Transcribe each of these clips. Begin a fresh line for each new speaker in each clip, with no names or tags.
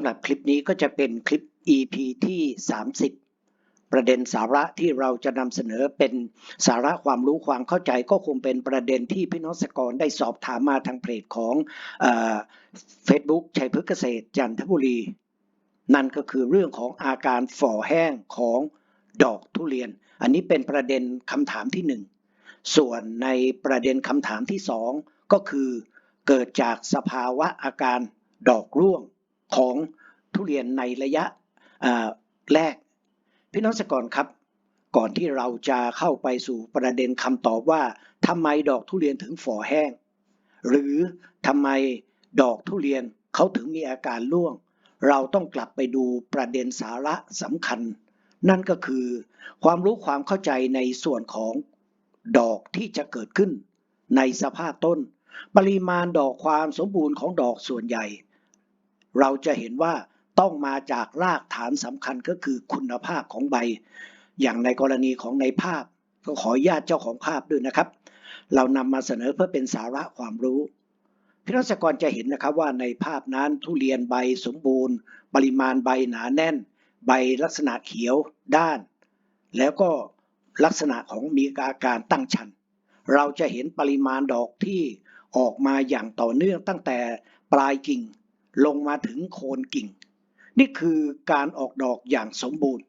สำหรับคลิปนี้ก็จะเป็นคลิป EP ที่ 30 ประเด็นสาระที่เราจะนำเสนอเป็นสาระความรู้ความเข้าใจก็คงเป็นประเด็นที่พี่น้องสกรได้สอบถามมาทางเพจของเฟซบุ๊กชัยพฤกษเกษตรจันทบุรี นั่นก็คือเรื่องของอาการฝ่อแห้งของดอกทุเรียน อันนี้เป็นประเด็นคำถามที่หนึ่งส่วนในประเด็นคำถามที่สองก็คือ เกิดจากสภาวะอาการดอกร่วง ของทุเรียนในระยะแรก พี่น้องสกรครับ ก่อนที่เราจะเข้าไปสู่ประเด็นคำตอบว่าทำไมดอกทุเรียนถึงฝ่อแห้ง หรือทำไมดอกทุเรียนเขาถึงมีอาการร่วง เราต้องกลับไปดูประเด็นสาระสำคัญ นั่นก็คือ ความรู้ความเข้าใจในส่วนของดอกที่จะเกิดขึ้น ในสภาพต้น ปริมาณดอกความสมบูรณ์ของดอกส่วนใหญ่ เราจะเห็นว่าต้องมาจากรากฐานสำคัญก็คือคุณภาพของใบ อย่างในกรณีของในภาพ ก็ขอญาตเจ้าของภาพด้วยนะครับ เรานำมาเสนอเพื่อเป็นสาระความรู้พี่น้องสกรจะเห็นนะครับว่าในภาพนั้นทุเรียนใบสมบูรณ์ ปริมาณใบหนาแน่น ใบลักษณะเขียวด้าน แล้วก็ลักษณะของมีอาการตั้งชัน เราจะเห็นปริมาณดอกที่ออกมาอย่างต่อเนื่องตั้งแต่ปลายกิ่ง ลงมาถึงโคนกิ่ง นี่คือการออกดอกอย่างสมบูรณ์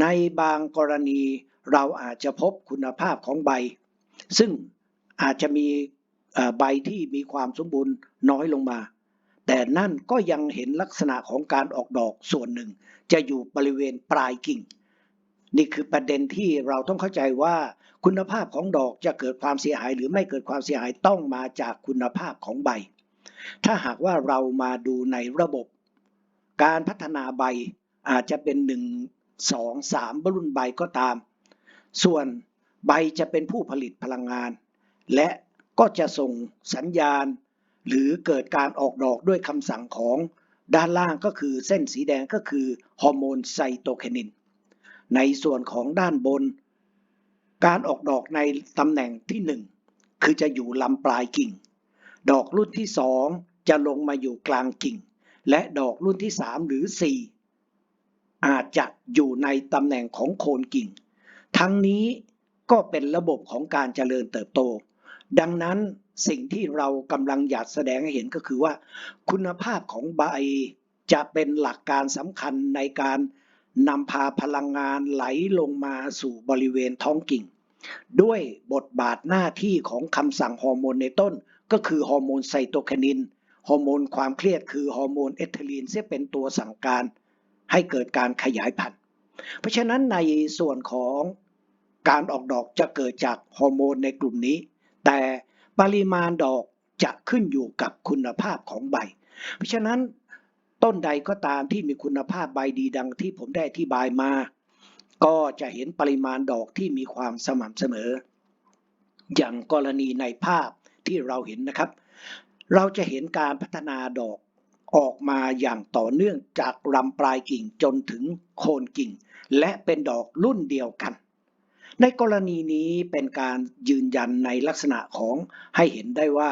ในบางกรณีเราอาจจะพบคุณภาพของใบ ซึ่งอาจจะมีใบที่มีความสมบูรณ์น้อยลงมา แต่นั่นก็ยังเห็นลักษณะของการออกดอกส่วนหนึ่ง จะอยู่บริเวณปลายกิ่ง นี่คือประเด็นที่เราต้องเข้าใจว่าคุณภาพของดอกจะเกิดความเสียหายหรือไม่เกิดความเสียหายต้องมาจากคุณภาพของใบ ถ้าหากว่าเรามาดูในระบบ การพัฒนาใบอาจจะเป็นหนึ่งสองสามรุ่นใบก็ตาม ส่วนใบจะเป็นผู้ผลิตพลังงาน และก็จะส่งสัญญาณ หรือเกิดการออกดอกด้วยคำสั่งของด้านล่างก็คือเส้นสีแดงก็คือฮอร์โมนไซโตเคนิน ในส่วนของด้านบน การออกดอกในตำแหน่งที่ 1 คือจะอยู่ลำปลายกิ่ง ดอกรุ่นที่สองจะลงมาอยู่กลางกิ่ง และดอกรุ่นที่สามหรือสี่อาจจะอยู่ในตำแหน่งของโคนกิ่ง ทั้งนี้ก็เป็นระบบของการเจริญเติบโต ดังนั้นสิ่งที่เรากำลังอยากแสดงให้เห็นก็คือว่า คุณภาพของใบจะเป็นหลักการสำคัญในการนำพาพลังงานไหลลงมาสู่บริเวณท้องกิ่ง ด้วยบทบาทหน้าที่ของคำสั่งฮอร์โมนในต้น ก็คือฮอร์โมนไซโตคนิน ฮอร์โมนความเครียดคือฮอร์โมนเอทิลีนซึ่งเป็นตัวสั่งการให้เกิดการขยายพันธุ์ เพราะฉะนั้นในส่วนของการออกดอกจะเกิดจากฮอร์โมนในกลุ่มนี้ แต่ปริมาณดอกจะขึ้นอยู่กับคุณภาพของใบ เพราะฉะนั้นต้นใดก็ตามที่มีคุณภาพใบดีดังที่ผมได้อธิบายมา ก็จะเห็นปริมาณดอกที่มีความสม่ำเสมอ อย่างกรณีในภาพ ที่เราเห็นนะครับ เราจะเห็นการพัฒนาดอกออกมาอย่างต่อเนื่องจากลำปลายกิ่งจนถึงโคนกิ่ง และเป็นดอกรุ่นเดียวกัน ในกรณีนี้เป็นการยืนยันในลักษณะของให้เห็นได้ว่า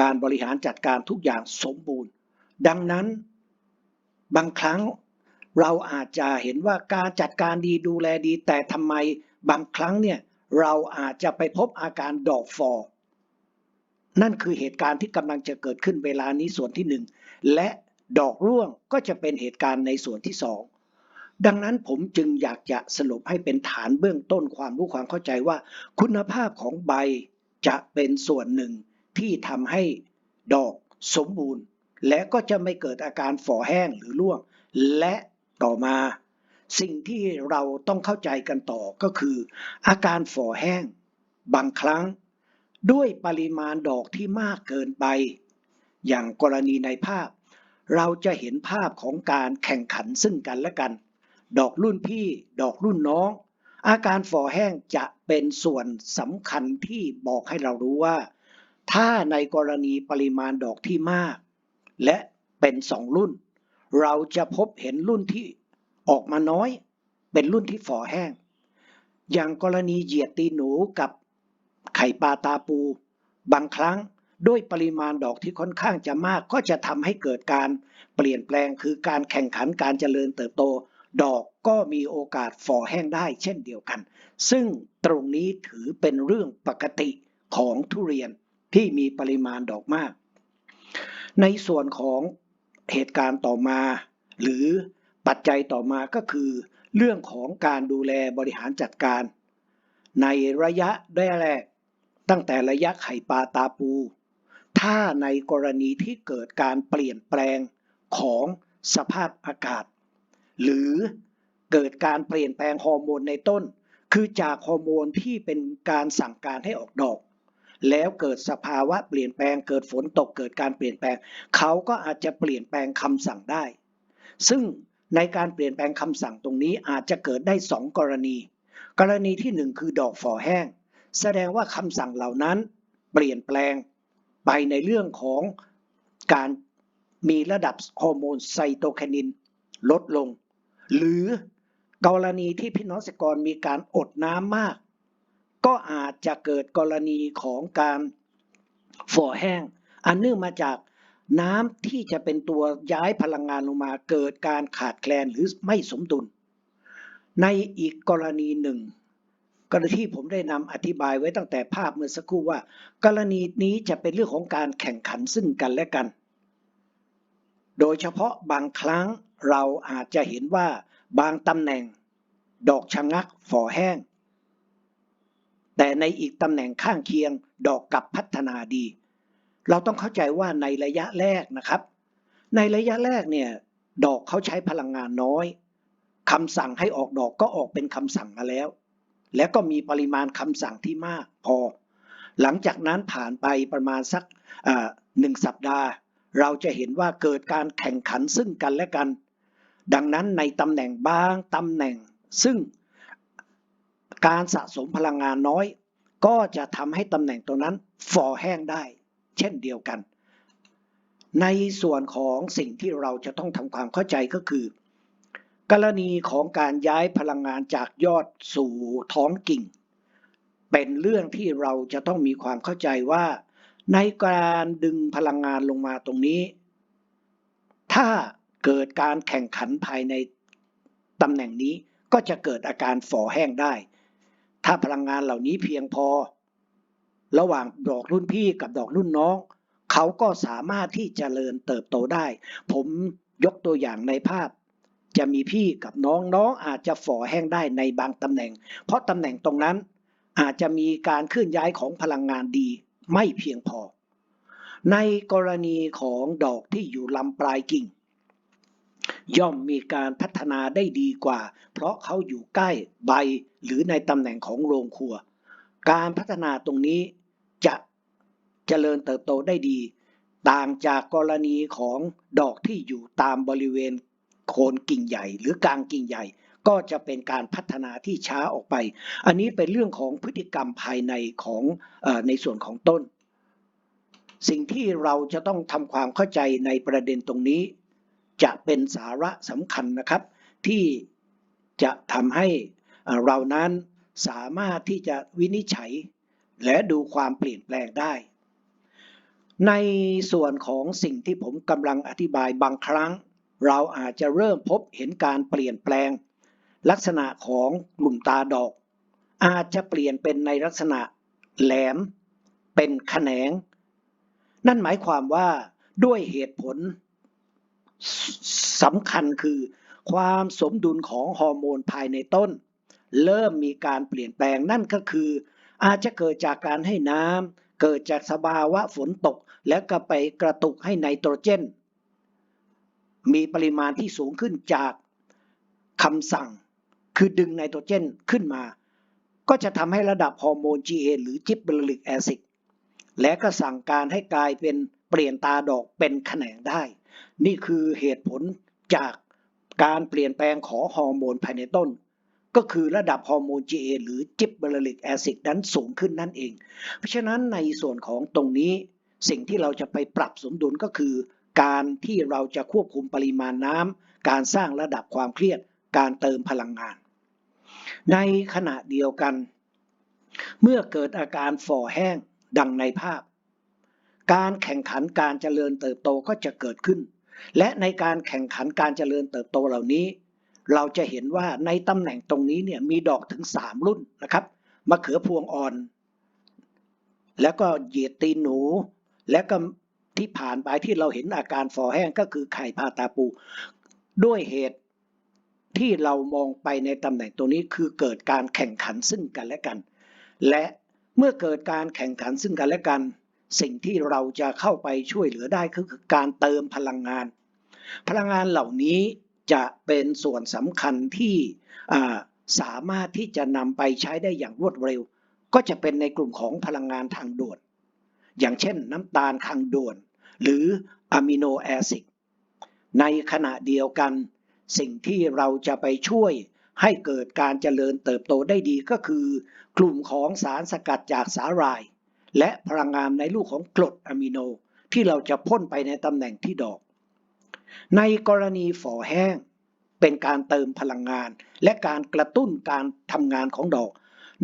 การบริหารจัดการทุกอย่างสมบูรณ์ ดังนั้นบางครั้งเราอาจจะเห็นว่าการจัดการดีดูแลดี แต่ทำไมบางครั้งเนี่ยเราอาจจะไปพบอาการดอกฟอร์ นั่นคือเหตุการณ์ที่กำลังจะเกิดขึ้นเวลานี้ส่วนที่หนึ่งและดอกร่วงก็จะเป็นเหตุการณ์ในส่วนที่สองดังนั้นผมจึงอยากจะสรุปให้เป็นฐานเบื้องต้นความรู้ความเข้าใจว่า คุณภาพของใบจะเป็นส่วนหนึ่งที่ทำให้ดอกสมบูรณ์ และก็จะไม่เกิดอาการฝ่อแห้งหรือร่วง และต่อมา สิ่งที่เราต้องเข้าใจกันต่อก็คือ อาการฝ่อแห้ง บางครั้ง ด้วยปริมาณดอกที่มากเกินไป อย่างกรณีในภาพ เราจะเห็นภาพของการแข่งขันซึ่งกันและกัน ดอกรุ่นพี่ ดอกรุ่นน้อง อาการฝ่อแห้งจะเป็นส่วนสำคัญที่บอกให้เรารู้ว่า ถ้าในกรณีปริมาณดอกที่มาก และเป็นสองรุ่น เราจะพบเห็นรุ่นที่ออกมาน้อย เป็นรุ่นที่ฝ่อแห้ง อย่างกรณีเหยียดตีหนูกับ ไข่ปลาตาปู บางครั้งด้วยปริมาณดอกที่ค่อนข้างจะมากก็จะทำให้เกิดการเปลี่ยนแปลงคือการแข่งขันการเจริญเติบโต ดอกก็มีโอกาสฝ่อแห้งได้เช่นเดียวกัน ซึ่งตรงนี้ถือเป็นเรื่องปกติของทุเรียนที่มีปริมาณดอกมาก ในส่วนของเหตุการณ์ต่อมา หรือปัจจัยต่อมาก็คือ เรื่องของการดูแลบริหารจัดการ ในระยะแรก ตั้งแต่ระยะไข่ปลาตาปู ถ้าในกรณีที่เกิดการเปลี่ยนแปลงของสภาพอากาศ หรือเกิดการเปลี่ยนแปลงฮอร์โมนในต้น คือจากฮอร์โมนที่เป็นการสั่งการให้ออกดอก แล้วเกิดสภาวะเปลี่ยนแปลงเกิดฝนตกเกิดการเปลี่ยนแปลง เขาก็อาจจะเปลี่ยนแปลงคำสั่งได้ ซึ่งในการเปลี่ยนแปลงคำสั่งตรงนี้อาจจะเกิดได้สองกรณี กรณีที่หนึ่งคือดอกฝ่อแห้ง แสดงว่าคำสั่งเหล่านั้นเปลี่ยนแปลงไปในเรื่องของการมีระดับฮอร์โมนไซโตไคนินลดลง หรือกรณีที่พี่น้องเกษตรกรมีการอดน้ำมาก ก็อาจจะเกิดกรณีของการฝ่อแห้ง อันเนื่องมาจากน้ำที่จะเป็นตัวย้ายพลังงานลงมาเกิดการขาดแคลนหรือไม่สมดุล ในอีกกรณีหนึ่ง กรณีที่ผมได้นำอธิบายไว้ตั้งแต่ภาพเมื่อสักครู่ว่า กรณีนี้จะเป็นเรื่องของการแข่งขันซึ่งกันและกัน โดยเฉพาะบางครั้งเราอาจจะเห็นว่าบางตำแหน่ง ดอกชะงักฝ่อแห้ง แต่ในอีกตำแหน่งข้างเคียงดอกกลับพัฒนาดี เราต้องเข้าใจว่าในระยะแรกนะครับ ในระยะแรกเนี่ยดอกเขาใช้พลังงานน้อยคำสั่งให้ออกดอกก็ออกเป็นคำสั่งมาแล้ว แล้วก็มีปริมาณคำสั่งที่มากพอ หลังจากนั้นผ่านไปประมาณสักหนึ่งสัปดาห์ เราจะเห็นว่าเกิดการแข่งขันซึ่งกันและกัน ดังนั้นในตำแหน่งบางตำแหน่ง ซึ่งการสะสมพลังงานน้อย ก็จะทำให้ตำแหน่งตรงนั้นฝ่อแห้งได้ เช่นเดียวกัน ในส่วนของสิ่งที่เราจะต้องทำความเข้าใจก็คือ กรณีของการย้ายพลังงานจากยอดสู่ท้องกิ่ง เป็นเรื่องที่เราจะต้องมีความเข้าใจว่า ในการดึงพลังงานลงมาตรงนี้ ถ้าเกิดการแข่งขันภายในตำแหน่งนี้ก็จะเกิดอาการฝ่อแห้งได้ ถ้าพลังงานเหล่านี้เพียงพอ ระหว่างดอกรุ่นพี่กับดอกรุ่นน้อง เขาก็สามารถที่จเจริญเติบโตได้ ผมยกตัวอย่างในภาพ จะมีพี่กับน้องน้องอาจจะฝ่อแห้งได้ในบางตำแหน่ง เพราะตำแหน่งตรงนั้นอาจจะมีการเคลื่อนย้ายของพลังงานดีไม่เพียงพอ ในกรณีของดอกที่อยู่ลำปลายกิ่ง ย่อมมีการพัฒนาได้ดีกว่า เพราะเขาอยู่ใกล้ใบหรือในตำแหน่งของโรงครัว การพัฒนาตรงนี้จะเจริญเติบโตได้ดี ต่างจากกรณีของดอกที่อยู่ตามบริเวณ โคนกิ่งใหญ่ หรือกลางกิ่งใหญ่ ก็จะเป็นการพัฒนาที่ช้าออกไป อันนี้เป็นเรื่องของพฤติกรรมภายในของอในส่วนของต้น สิ่งที่เราจะต้องทำความเข้าใจในประเด็นตรงนี้ จะเป็นสาระสำคัญนะครับ ที่จะทำให้เรานั้นสามารถที่จะวินิจฉัย และดูความเปลี่ยนแปลงได้ ในส่วนของสิ่งที่ผมกำลังอธิบายบางครั้ง เราอาจจะเริ่มพบเห็นการเปลี่ยนแปลง ลักษณะของกลุ่มตาดอก อาจจะเปลี่ยนเป็นในลักษณะแหลม เป็นแขนง นั่นหมายความว่าด้วยเหตุผลสสำคัญคือความสมดุลของฮอร์โมนภายในต้น เริ่มมีการเปลี่ยนแปลงนั่นก็คือ อาจจะเกิดจากการให้น้ำเกิดจากสภาวะฝนตก แล้วก็ไปกระตุกให้ไนโตรเจน มีปริมาณที่สูงขึ้นจากคำสั่ง คือดึงไนโตรเจนขึ้นมา ก็จะทำให้ระดับฮอร์โมน GA หรือจิบเบอริกแอซิดและก็สั่งการให้กลายเป็นเปลี่ยนตาดอกเป็นแขนงได้ นี่คือเหตุผลจากการเปลี่ยนแปลงของฮอร์โมนภายในต้น ก็คือระดับฮอร์โมน GA หรือจิบเบอริกแอซิดนั้นสูงขึ้นนั่นเอง เพราะฉะนั้นในส่วนของตรงนี้สิ่งที่เราจะไปปรับสมดุลก็คือ การที่เราจะควบคุมปริมาณน้ำการสร้างระดับความเครียด การเติมพลังงาน ในขณะเดียวกัน เมื่อเกิดอาการฝ่อแห้งดังในภาพ การแข่งขันการเจริญเติบโตก็จะเกิดขึ้น และในการแข่งขันการเจริญเติบโตเหล่านี้ เราจะเห็นว่าในตำแหน่งตรงนี้เนี่ยมีดอกถึง 3 รุ่นนะครับมะเขือพวงอ่อน แล้วก็เหยียดตีนหนู และก็ ที่ผ่านไปที่เราเห็นอาการฟอแห้งก็คือไข่พาตาปู ด้วยเหตุที่เรามองไปในตำแหน่งตรงนี้คือเกิดการแข่งขันซึ่งกันและกัน และเมื่อเกิดการแข่งขันซึ่งกันและกัน สิ่งที่เราจะเข้าไปช่วยเหลือได้ก็คือการเติมพลังงาน พลังงานเหล่านี้จะเป็นส่วนสำคัญที่สามารถที่จะนำไปใช้ได้อย่างรวดเร็ว ก็จะเป็นในกลุ่มของพลังงานทางด่วน อย่างเช่นน้ำตาลทางด่วน หรืออะมิโนแอซิดในขณะเดียวกัน สิ่งที่เราจะไปช่วยให้เกิดการเจริญเติบโตได้ดีก็คือ กลุ่มของสารสกัดจากสาหร่าย และพลังงานในรูปของกรดอะมิโน ที่เราจะพ่นไปในตำแหน่งที่ดอก ในกรณีฝ่อแห้ง เป็นการเติมพลังงาน และการกระตุ้นการทำงานของดอก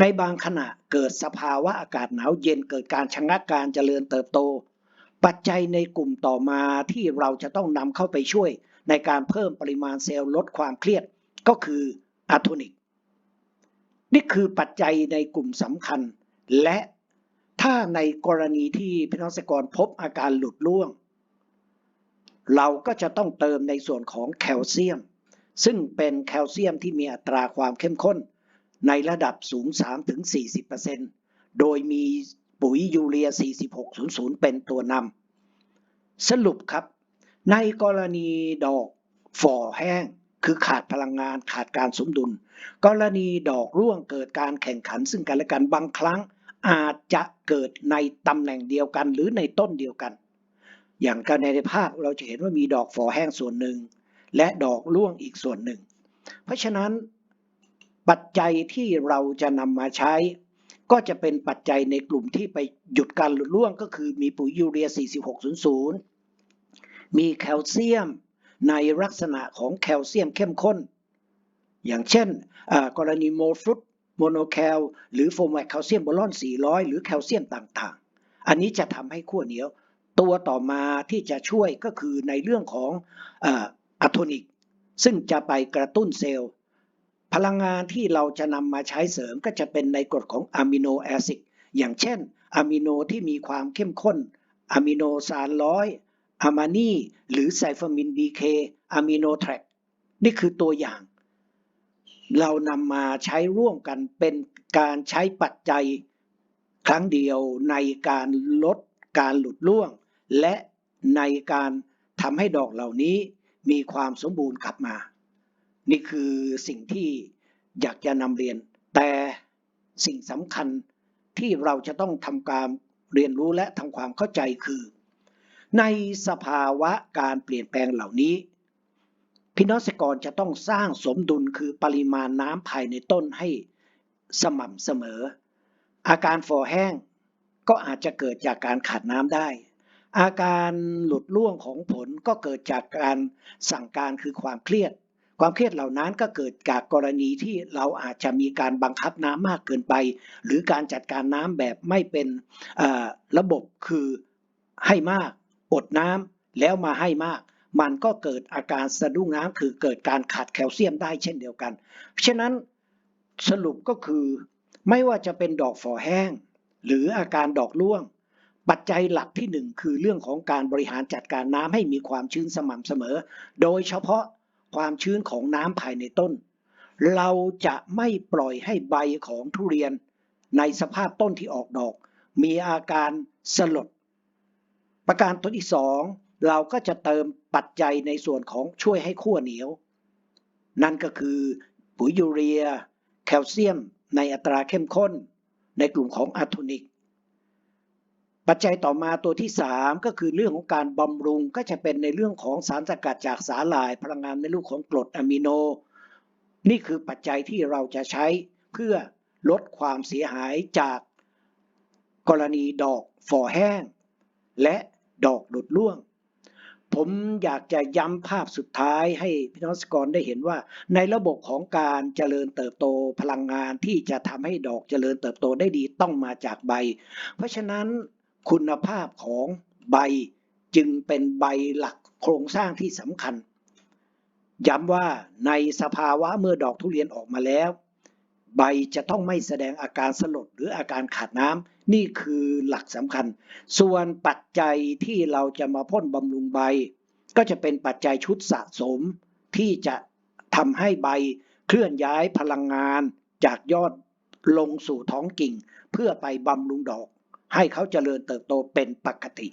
ในบางขณะเกิดสภาวะอากาศหนาวเย็นเกิดการชะงักการเจริญเติบโต ปัจจัยในกลุ่มต่อมาที่เราจะต้องนำเข้าไปช่วย ในการเพิ่มปริมาณเซลล์ลดความเครียดก็คืออะโทนิก นี่คือปัจจัยในกลุ่มสำคัญ และถ้าในกรณีที่พี่น้องเกษตรกรพบอาการหลุดร่วง เราก็จะต้องเติมในส่วนของแคลเซียม ซึ่งเป็นแคลเซียมที่มีอัตราความเข้มข้น ในระดับสูง 3-40%โดยมี ปุ๋ยยูเรีย 4600 เป็นตัวนำสรุปครับ ในกรณีดอกฝ่อแห้งคือขาดพลังงานขาดการสมดุล กรณีดอกร่วงเกิดการแข่งขันซึ่งกันและกันบางครั้งอาจจะเกิดในตำแหน่งเดียวกันหรือในต้นเดียวกัน อย่างกรณีในภาพเราจะเห็นว่ามีดอกฝ่อแห้งส่วนหนึ่ง และดอกร่วงอีกส่วนหนึ่ง เพราะฉะนั้นปัจจัยที่เราจะนำมาใช้ ก็จะเป็นปัจจัยในกลุ่มที่ไปหยุดการหลุดร่วงก็คือมีปุ๋ยยูเรีย 4600 มีแคลเซียมในลักษณะของแคลเซียมเข้มข้น อย่างเช่นอ่ากรณีโมฟรุตโมโนแคลหรือโฟมแวคแคลเซียมโบรอน 400 หรือแคลเซียมต่างๆ อันนี้จะทำให้ขั้วเหนียว ตัวต่อมาที่จะช่วยก็คือในเรื่องของอะโทนิก ซึ่งจะไปกระตุ้นเซลล์ พลังงานที่เราจะนำมาใช้เสริมก็จะเป็นในกรดของอะมิโนแอซิดอย่างเช่นอะมิโนที่มีความเข้มข้นอะมิโนซานร้อยอะมานีหรือไซฟามินดีเคอะมิโนแทร็กนี่คือตัวอย่าง เรานำมาใช้ร่วมกันเป็นการใช้ปัจจัยครั้งเดียวในการลดการหลุดร่วง และในการทำให้ดอกเหล่านี้มีความสมบูรณ์กลับมา นี่คือสิ่งที่อยากจะนำเรียน แต่สิ่งสำคัญที่เราจะต้องทำการเรียนรู้และทำความเข้าใจคือ ในสภาวะการเปลี่ยนแปลงเหล่านี้พี่น้องเกรจะต้องสร้างสมดุลคือปริมาณน้ำภายในต้นให้สม่ำเสมอ อาการฟอแห้งก็อาจจะเกิดจากการขาดน้ำได้ อาการหลุดร่วงของผลก็เกิดจากการสั่งการคือความเครียด ความเครียดเหล่านั้นก็เกิดจากกรณีที่เราอาจจะมีการบังคับน้ำมากเกินไป หรือการจัดการน้ำแบบไม่เป็นระบบคือให้มาก อดน้ำแล้วมาให้มาก มันก็เกิดอาการสะดุ้งน้ำคือเกิดการขาดแคลเซียมได้เช่นเดียวกันเพราะฉะนั้นสรุปก็คือไม่ว่าจะเป็นดอกฝอแห้ง หรืออาการดอกร่วง ปัจจัยหลักที่หนึ่งคือเรื่องของการบริหารจัดการน้ำให้มีความชื้นสม่ำเสมอ โดยเฉพาะ ความชื้นของน้ำภายในต้น เราจะไม่ปล่อยให้ใบของทุเรียน ในสภาพต้นที่ออกดอก มีอาการสลด ประการตัวที่สองเราก็จะเติมปัจจัยในส่วนของช่วยให้ขั้วเหนียว นั่นก็คือปุ๋ยยูเรีย แคลเซียมในอัตราเข้มข้น ในกลุ่มของอะโทนิก ปัจจัยต่อมาตัวที่ 3 ก็คือเรื่องของการบำรุงก็จะเป็นในเรื่องของสารสกัดจากสาหร่าย พลังงานในรูปของกรดอะมิโน นี่คือปัจจัยที่เราจะใช้เพื่อลดความเสียหายจากกรณีดอกฝ่อแห้ง และดอกหลุดร่วง ผมอยากจะย้ำภาพสุดท้ายให้พี่น้องสกรได้เห็นว่า ในระบบของการเจริญเติบโตพลังงานที่จะทำให้ดอกเจริญเติบโตได้ดีต้องมาจากใบ เพราะฉะนั้น คุณภาพของใบจึงเป็นใบหลักโครงสร้างที่สำคัญ ย้ำว่าในสภาวะเมื่อดอกทุเรียนออกมาแล้ว ใบจะต้องไม่แสดงอาการสลดหรืออาการขาดน้ำนี่คือหลักสำคัญ ส่วนปัจจัยที่เราจะมาพ่นบำรุงใบ ก็จะเป็นปัจจัยชุดสะสม ที่จะทำให้ใบเคลื่อนย้ายพลังงานจากยอดลงสู่ท้องกิ่ง เพื่อไปบำรุงดอก ให้เขาเจริญเติบโตเป็นปกติ